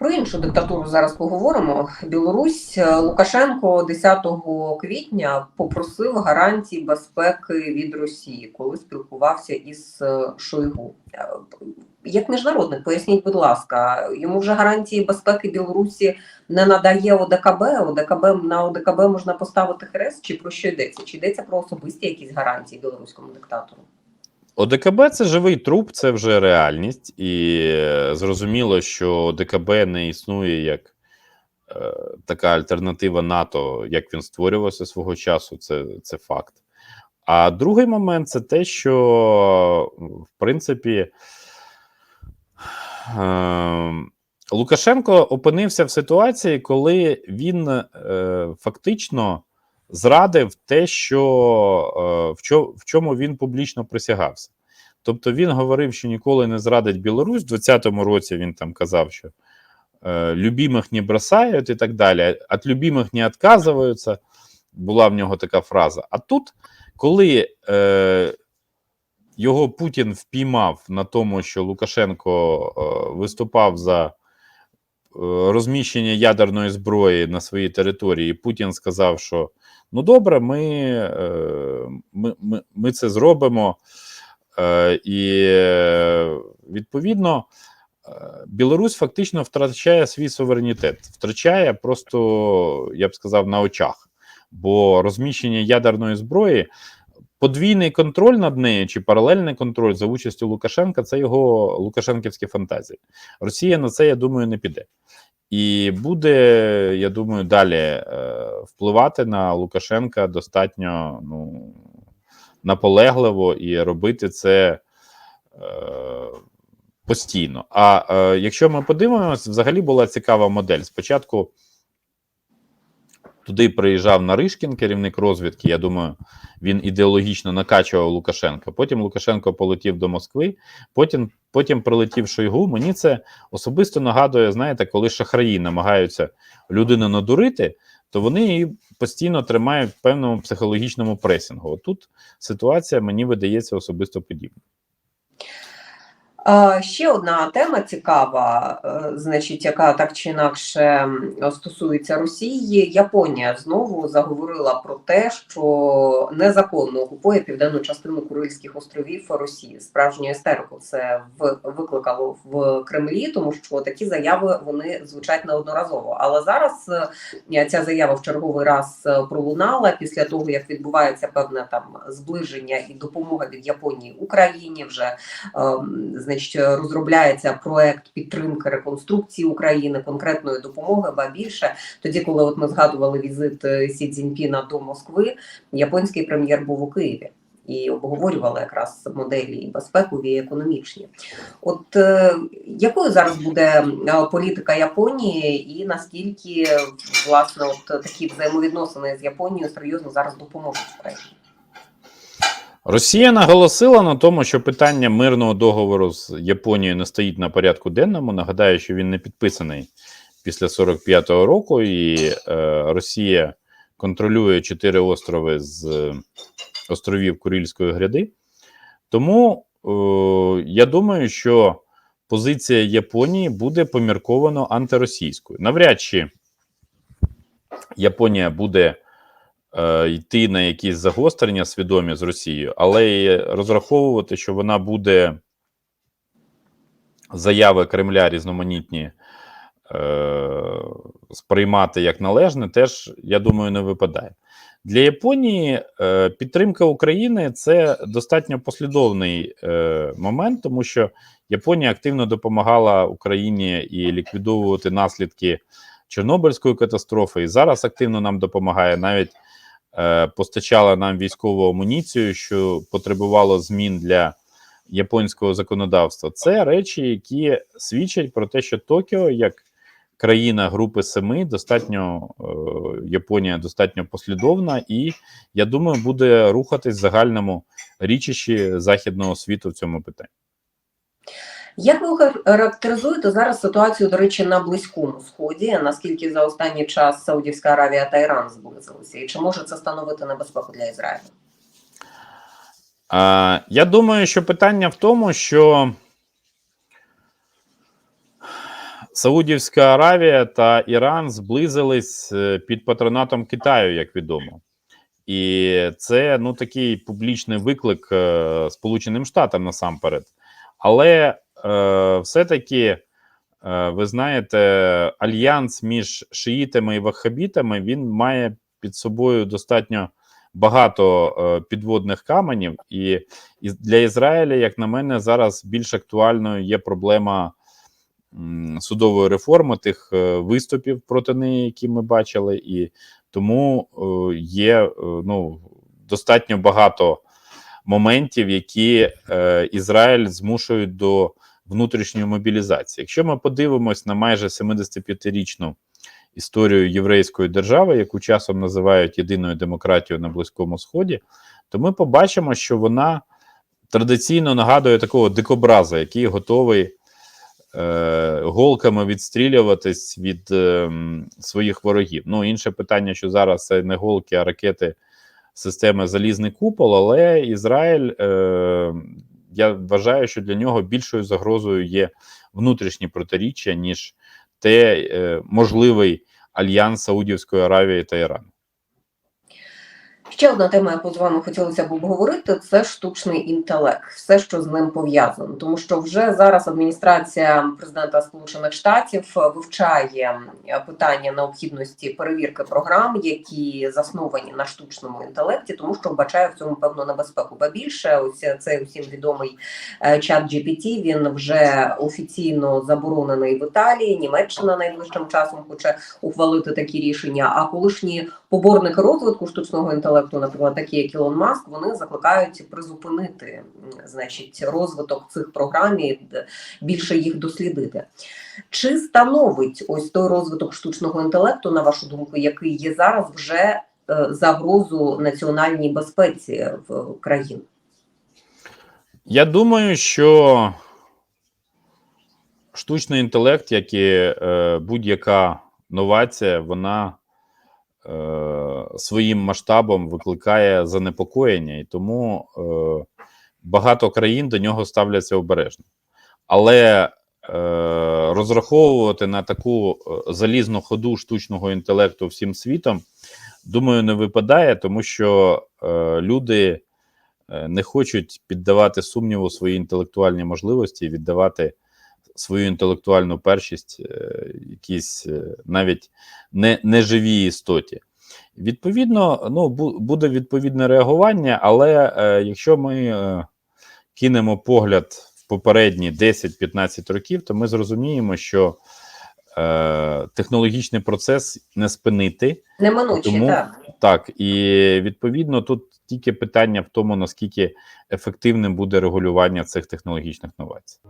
Про іншу диктатуру зараз поговоримо. Білорусь Е, Лукашенко 10 квітня попросив гарантій безпеки від Росії, коли спілкувався із е, Шойгу. Е, Як міжнародник, поясніть, будь ласка, йому вже гарантії безпеки Білорусі не надає ОДКБ. ОДКБ на ОДКБ можна поставити хрест, чи про що йдеться? Чи йдеться про особисті якісь гарантії білоруському диктатору? ОДКБ це живий труп, це вже реальність, і е, зрозуміло, що ОДКБ не існує як е, така альтернатива НАТО, як він створювався свого часу. Це, це факт. А другий момент це те, що в принципі е, Лукашенко опинився в ситуації, коли він е, фактично зрадив те, що е, в, чому він публічно присягався. Тобто він говорив, що ніколи не зрадить Білорусь. У 2020 році він там казав, що е, любимих не бросають і так далі, від любимих не відказуються. Була в нього така фраза. А тут, коли е, його Путін впіймав на тому, що Лукашенко е, виступав за розміщення ядерної зброї на своїй території, Путін сказав, що ну добре, ми, е, ми, ми, ми це зробимо. Е, І е, відповідно е, Білорусь фактично втрачає свій суверенітет, втрачає просто, я б сказав, на очах. Бо розміщення ядерної зброї, подвійний контроль над нею чи паралельний контроль за участю Лукашенка це його лукашенківські фантазії. Росія на це, я думаю, не піде. І буде, я думаю, далі е, впливати на Лукашенка достатньо ну, наполегливо і робити це е, постійно. А е, якщо ми подивимося, взагалі була цікава модель. Спочатку туди приїжджав Наришкін, керівник розвідки. Я думаю, він ідеологічно накачував Лукашенка. Потім Лукашенко полетів до Москви, потім, потім прилетів Шойгу. Мені це особисто нагадує, знаєте, коли шахраї намагаються людину надурити, то вони її постійно тримають в певному психологічному пресінгу. Тут ситуація мені видається особисто подібна. Ще одна тема цікава, е, значить, яка так чи інакше стосується Росії. Японія знову заговорила про те, що незаконно окупує південну частину Курильських островів Росії. Справжню істерику це викликало в Кремлі, тому що такі заяви вони звучать неодноразово. Але зараз е, ця заява в черговий раз е, пролунала після того, як відбувається певне там зближення і допомога від Японії Україні вже. Значить, розробляється проект підтримки реконструкції України, конкретної допомоги, ба більше тоді, коли от ми згадували візит е, Сі Цзіньпіна до Москви, японський прем'єр був у Києві. І обговорювали якраз моделі і безпекові, і економічні. От е, якою зараз буде е, політика Японії, і наскільки власне от такі взаємовідносини з Японією серйозно зараз допоможуть Україні? Росія наголосила на тому, що питання мирного договору з Японією не стоїть на порядку денному. Нагадаю, що він не підписаний після 45-го року, і е, Росія контролює чотири острови з е, островів Курильської гряди. Тому е, я думаю, що позиція Японії буде помірковано антиросійською. Навряд чи Японія буде йти на якісь загострення свідомі з Росією, але й розраховувати, що вона буде заяви Кремля різноманітні е, сприймати як належне, теж, я думаю, не випадає. Для Японії е, підтримка України це достатньо послідовний е, момент, тому що Японія активно допомагала Україні і ліквідовувати наслідки Чорнобильської катастрофи, і зараз активно нам допомагає навіть е, постачала нам військову амуніцію, що потребувало змін для японського законодавства. Це речі, які свідчать про те, що Токіо, як країна Групи Семи, достатньо е, Японія достатньо послідовна, і я думаю, буде рухатись в загальному річищі західного світу в цьому питанні. Як ви характеризуєте зараз ситуацію, до речі, на Близькому Сході? Наскільки за останній час Саудівська Аравія та Іран зблизилися? І чи може це становити небезпеку для Ізраїлю? Я думаю, що питання в тому, що Саудівська Аравія та Іран зблизились е, під патронатом Китаю, як відомо. І це ну такий публічний виклик е, Сполученим Штатам насамперед. Але все-таки, е, ви знаєте, альянс між шиїтами і ваххабітами він має під собою достатньо багато е, підводних каменів, і, для Ізраїля, як на мене, зараз більш актуальною є проблема судової реформи, тих е, виступів проти неї, які ми бачили, і тому е, є е, ну, достатньо багато моментів, які е, Ізраїль змушують до внутрішньої мобілізації. Якщо ми подивимось на майже 75-річну історію єврейської держави, яку часом називають єдиною демократією на Близькому Сході, то ми побачимо, що вона традиційно нагадує такого дикобраза, який готовий е, голками відстрілюватись від е, своїх ворогів. Ну, інше питання, що зараз це не голки, а ракети системи Залізний купол, але Ізраїль, е, я вважаю, що для нього більшою загрозою є внутрішні протиріччя, ніж те е, можливий альянс Саудівської Аравії та Ірану. Ще одна тема, яку з вами хотілося б обговорити, це штучний інтелект, все, що з ним пов'язано. Тому що вже зараз адміністрація президента Сполучених Штатів вивчає питання необхідності перевірки програм, які засновані на штучному інтелекті, тому що вбачає в цьому певну небезпеку. Ба більше, ось цей усім відомий е, чат GPT, він вже офіційно заборонений в Італії. Німеччина найближчим часом хоче ухвалити такі рішення. А колишні поборники розвитку штучного інтелекту, наприклад, такі як Ілон Маск, вони закликають призупинити значить розвиток цих програм і більше їх дослідити. Чи становить ось той розвиток штучного інтелекту, на вашу думку, який є зараз, вже е, загрозу національній безпеці в країн? Я думаю, що штучний інтелект, як і е, будь-яка новація, вона е, своїм масштабом викликає занепокоєння, і тому е, багато країн до нього ставляться обережно. Але е, розраховувати на таку е, залізну ходу штучного інтелекту всім світом, думаю, не випадає, тому що е, люди е, не хочуть піддавати сумніву свої інтелектуальні можливості і віддавати свою інтелектуальну першість е, якійсь е, навіть не, неживій істоті. Відповідно, ну, буде відповідне реагування, але е, якщо ми е, кинемо погляд в попередні 10-15 років, то ми зрозуміємо, що е, технологічний процес не спинити. Неминучі, Тому- так. Так, і відповідно тут тільки питання в тому, наскільки ефективним буде регулювання цих технологічних новацій.